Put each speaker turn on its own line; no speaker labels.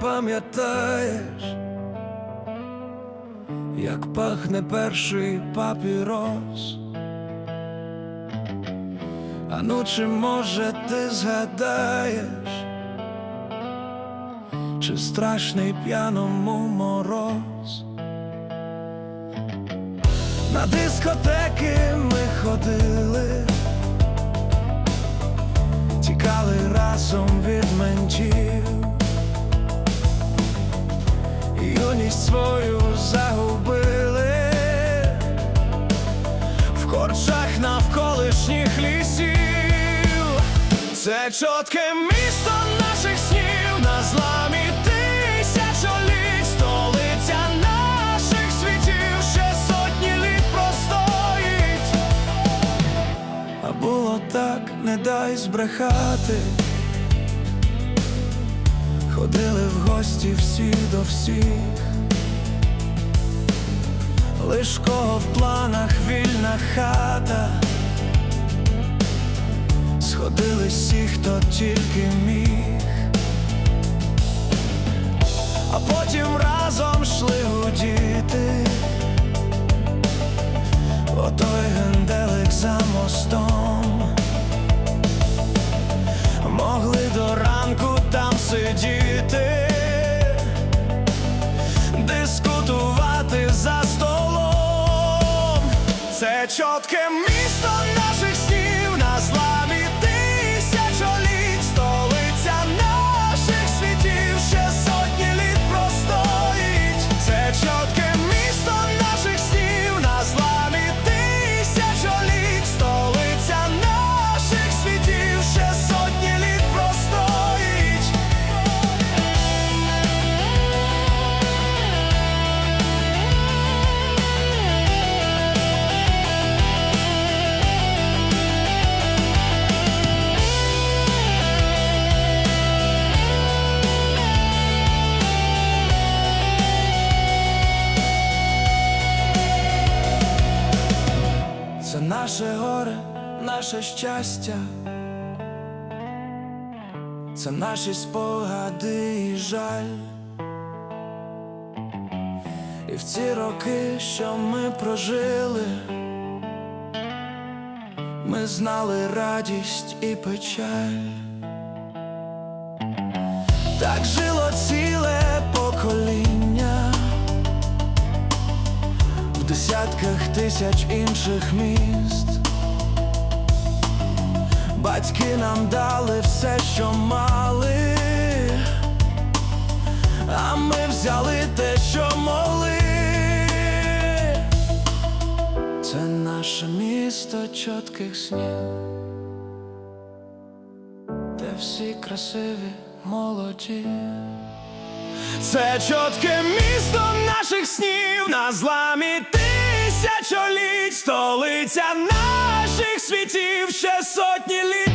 пам'ятаєш, як пахне перший папірос. А ну чи може ти згадаєш, чи страшний п'яному мороз? На дискотеки ми ходили, тікали разом від ментів, юність свою загубили в корчах навколишніх лісів. Це чотке місто наших снів на зламі тисячоліть, столиця наших світів, ще сотні літ простоїть. А було так, не дай збрехати. Ходили в гості всі до всіх. Лиш кого в планах вільна хата. сходили всі, хто тільки міг. А потім разом чотке місто наших снів на зламі Це наше горе, наше щастя, це наші спогади і жаль. І в ці роки, що ми прожили, ми знали радість і печаль. Так жило ціле десятках тисяч інших міст. Батьки нам дали все, що мали, а ми взяли те, що могли. Це наше місто чітких снів, де всі красиві молоді. Це чотке місто наших снів на зламі тисячоліть, столиця наших світів, ще сотні літ